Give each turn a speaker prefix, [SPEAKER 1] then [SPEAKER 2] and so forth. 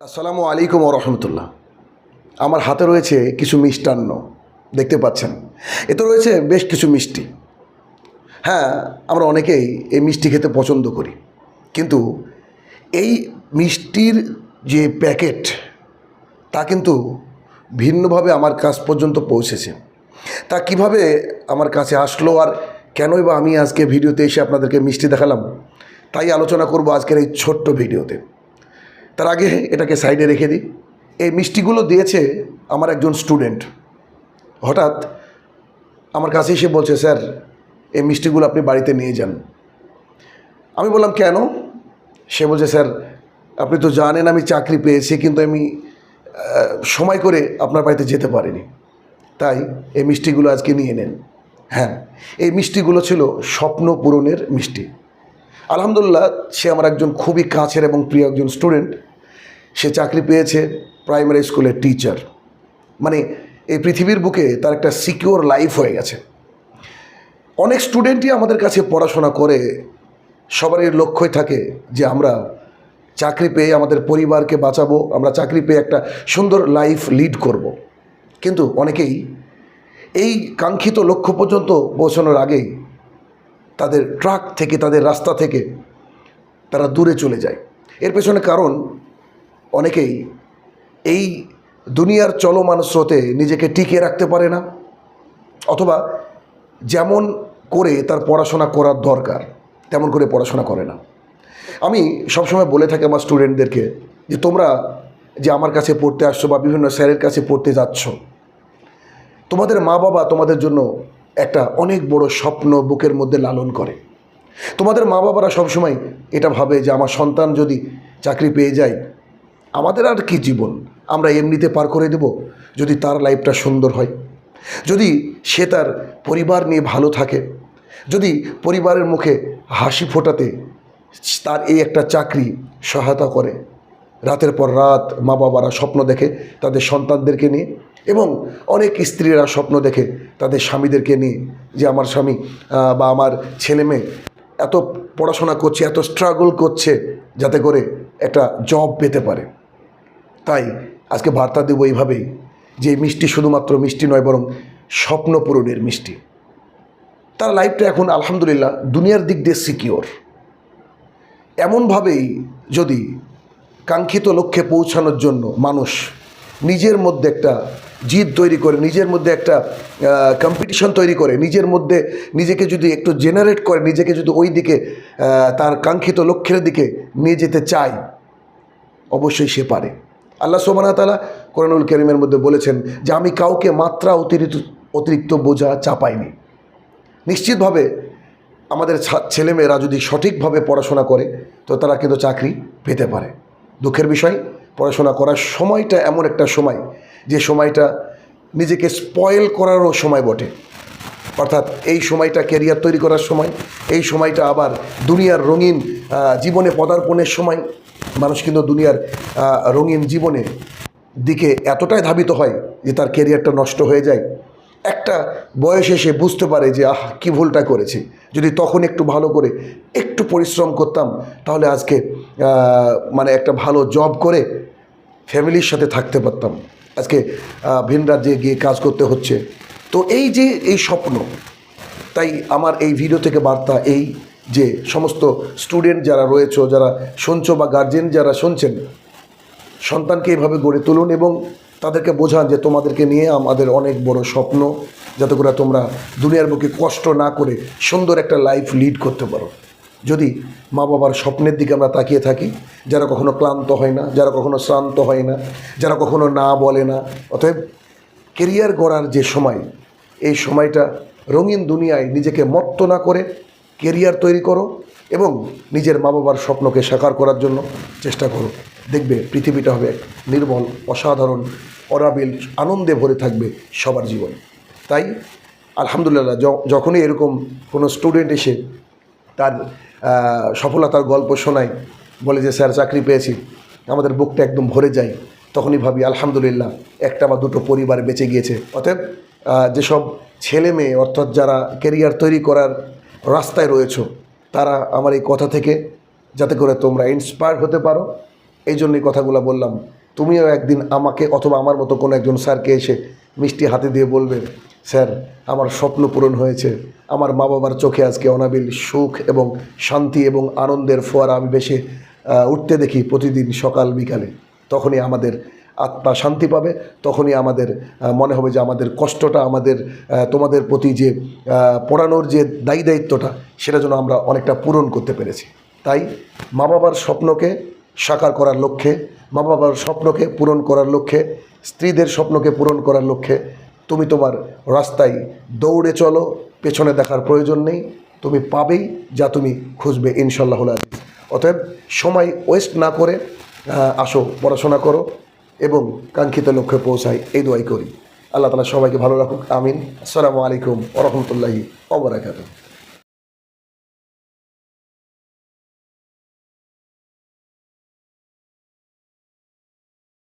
[SPEAKER 1] আসসালামু আলাইকুম রহমতুল্লাহ। আমার হাতে রয়েছে কিছু মিষ্টান্ন, দেখতে পাচ্ছেন। এতে রয়েছে বেশ কিছু মিষ্টি। হ্যাঁ আমরা অনেকেই এই মিষ্টি খেতে পছন্দ করি। কিন্তু এই মিষ্টির যে প্যাকেট, তা কিন্তু ভিন্নভাবে আমার কাছ পর্যন্ত পৌঁছেছে। তা কীভাবে আমার কাছে আসলো আর কেনই বা আমি আজকে ভিডিওতে এসে আপনাদেরকে মিষ্টি দেখালাম, তাই আলোচনা করব আজকের এই ছোট্ট ভিডিওতে। তার আগে এটাকে সাইডে রেখে দিই। এই মিষ্টিগুলো দিয়েছে আমার একজন স্টুডেন্ট। হঠাৎ আমার কাছে এসে বলছে, স্যার, এই মিষ্টিগুলো আপনি বাড়িতে নিয়ে যান। আমি বললাম, কেন? সে বলছে, স্যার, আপনি তো জানেন আমি চাকরি পেয়েছি, কিন্তু আমি সময় করে আপনার বাড়িতে যেতে পারিনি। তাই এই মিষ্টিগুলো আজকে নিয়ে নেন। হ্যাঁ এই মিষ্টিগুলো ছিল স্বপ্ন পূরণের মিষ্টি। আলহামদুলিল্লাহ, সে আমার একজন খুবই কাছের এবং প্রিয় একজন স্টুডেন্ট। সে চাকরি পেয়েছে প্রাইমারি স্কুলের টিচার মানে এই পৃথিবীর বুকে তার একটা সিকিওর লাইফ হয়ে গেছে। অনেক স্টুডেন্টই আমাদের কাছে পড়াশোনা করে, সবারই লক্ষ্যই থাকে যে আমরা চাকরি পেয়ে আমাদের পরিবারকে বাঁচাবো, আমরা চাকরি পেয়ে একটা সুন্দর লাইফ লিড করব। কিন্তু অনেকেই এই কাঙ্ক্ষিত লক্ষ্য পর্যন্ত পৌঁছানোর আগেই তাদের ট্রাক থেকে, তাদের রাস্তা থেকে তারা দূরে চলে যায়। এর পেছনে কারণ অনেকেই এই দুনিয়ার চলমান স্রোতে নিজেকে টিকিয়ে রাখতে পারে না, অথবা যেমন করে তার পড়াশোনা করার দরকার, তেমন করে পড়াশোনা করে না। আমি সবসময় বলে থাকি আমার স্টুডেন্টদেরকে যে তোমরা যে আমার কাছে পড়তে আসছো বা বিভিন্ন স্যারের কাছে পড়তে যাচ্ছ, তোমাদের মা বাবা তোমাদের জন্য একটা অনেক বড় স্বপ্ন বুকের মধ্যে লালন করে। তোমাদের মা বাবারা সবসময় এটা ভাবে যে আমার সন্তান যদি চাকরি পেয়ে যায় আমাদের আর কি জীবন? আমরা এমনিতে পার করে দেব? যদি তার লাইফটা সুন্দর হয়? যদি সে তার পরিবার নিয়ে ভালো থাকে? যদি পরিবারের মুখে হাসি ফোটাতে তার এই একটা চাকরি সহায়তা করে? রাতের পর রাত মা বাবারা স্বপ্ন দেখে তাদের সন্তানদেরকে নিয়ে এবং অনেক স্ত্রীরা স্বপ্ন দেখে তাদের স্বামীদেরকে নিয়ে যে আমার স্বামী বা আমার ছেলে মেয়ে এত পড়াশোনা করছে, এত স্ট্রাগল করছে যাতে করে একটা জব পেতে পারে। তাই আজকে বার্তা দেবো এইভাবেই যে মিষ্টি শুধুমাত্র মিষ্টি নয়, বরং স্বপ্ন পূরণের মিষ্টি। তার লাইফটা এখন আলহামদুলিল্লাহ দুনিয়ার দিক দিয়ে সিকিওর এমনভাবেই যদি কাঙ্ক্ষিত লক্ষ্যে পৌঁছানোর জন্য মানুষ নিজের মধ্যে একটা জিদ তৈরি করে, নিজের মধ্যে একটা কম্পিটিশন তৈরি করে, নিজের মধ্যে নিজেকে যদি একটু জেনারেট করে, নিজেকে যদি ওই দিকে তার কাঙ্ক্ষিত লক্ষ্যের দিকে নিয়ে যেতে চায়, অবশ্যই সে পারে। আল্লাহ সোমানা তালা কোরআনুল করিমের মধ্যে বলেছেন যে আমি কাউকে মাত্রা অতিরিক্ত অতিরিক্ত বোঝা চাপাইনি। নিশ্চিতভাবে আমাদের ছেলেমেয়েরা যদি সঠিকভাবে পড়াশোনা করে, তো তারা কিন্তু চাকরি পেতে পারে। দুঃখের বিষয়, পড়াশোনা করার সময়টা এমন একটা সময়, যে সময়টা নিজেকে স্পয়েল করারও সময় বটে। অর্থাৎ এই সময়টা ক্যারিয়ার তৈরি করার সময়, এই সময়টা আবার দুনিয়ার রঙিন জীবনে পদার্পণের সময় মানুষ কিন্তু দুনিয়ার রঙিন জীবনে দিকে এতটাই ধাবিত হয় যে তার কেরিয়ারটা নষ্ট হয়ে যায়। একটা বয়সে সে বুঝতে পারে যে, আহ, কী ভুলটা করেছি। যদি তখন একটু ভালো করে একটু পরিশ্রম করতাম, তাহলে আজকে মানে একটা ভালো জব করে ফ্যামিলির সাথে থাকতে পারতাম। আজকে ভিন রাজ্যে গিয়ে কাজ করতে হচ্ছে। তো এই যে এই স্বপ্ন, তাই আমার এই ভিডিও থেকে বার্তা এই। যে সমস্ত স্টুডেন্ট যারা রয়েছে, যারা শুনছো বা গার্জেন যারা শুনছেন, সন্তানকে এইভাবে গড়ে তুলুন এবং তাদেরকে বোঝান যে তোমাদেরকে নিয়ে আমাদের অনেক বড় স্বপ্ন, যাতে করে তোমরা দুনিয়ার বুকে কষ্ট না করে সুন্দর একটা লাইফ লিড করতে পারো। যদি মা বাবার স্বপ্নের দিকে আমরা তাকিয়ে থাকি, যারা কখনো ক্লান্ত হয় না, যারা কখনো শ্রান্ত হয় না, যারা কখনো না বলে না, অতএব কেরিয়ার গড়ার যে সময়, এই সময়টা রঙিন দুনিয়ায় নিজেকে মত্ত না করে কেরিয়ার তৈরি করো এবং নিজের মা বাবার স্বপ্নকে সাকার করার জন্য চেষ্টা করো। দেখবে পৃথিবীটা হবে নির্মল, অসাধারণ, অরাবিল, আনন্দে ভরে থাকবে সবার জীবন। তাই আলহামদুলিল্লাহ যখনই এরকম কোনো স্টুডেন্ট এসে তার সফলতার গল্প শোনায়, বলে যে, স্যার, চাকরি পেয়েছি, আমাদের বুকটা একদম ভরে যায়, তখনই ভাবি, আলহামদুলিল্লাহ, একটা বা দুটো পরিবার বেঁচে গিয়েছে। অতএব যেসব ছেলে মেয়ে অর্থাৎ যারা কেরিয়ার তৈরি করার রাস্তায় রয়েছ, তারা আমার এই কথা থেকে যাতে করে তোমরা ইন্সপায়ার হতে পারো। এই জন্যই কথাগুলো বললাম। তুমিও একদিন আমাকে অথবা আমার মতো কোনো একজন স্যারকে এসে মিষ্টি হাতে দিয়ে বলবে, স্যার, আমার স্বপ্ন পূরণ হয়েছে। আমার মা বাবার চোখে আজকে অনাবিল সুখ এবং শান্তি এবং আনন্দের ফোয়ারা আমি বেশি উঠতে দেখি প্রতিদিন সকাল বিকালে। তখনই আমাদের আত্মা শান্তি পাবে, তখনই আমাদের মনে হবে যে আমাদের কষ্টটা, আমাদের তোমাদের প্রতি যে পড়ানোর যে দায়ী দায়িত্বটা, সেটা যেন আমরা অনেকটা পূরণ করতে পেরেছি। তাই মা বাবার স্বপ্নকে সাকার করার লক্ষ্যে, মা বাবার স্বপ্নকে পূরণ করার লক্ষ্যে, স্ত্রীদের স্বপ্নকে পূরণ করার লক্ষ্যে, তুমি তোমার রাস্তায় দৌড়ে চলো, পেছনে দেখার প্রয়োজন নেই, তুমি পাবেই যা তুমি খুঁজবে ইনশাল্লাহ আজিজ। অতএব সময় ওয়েস্ট না করে আসো, পড়াশোনা করো এবং কাঙ্ক্ষিত লক্ষ্যে পৌঁছাই এই দোয়াই করি। আল্লাহ তালা সবাইকে ভালো রাখুক। আমিন। আসসালামু আলাইকুম ওরহমতুল্লাহি ওবরাকাতুহ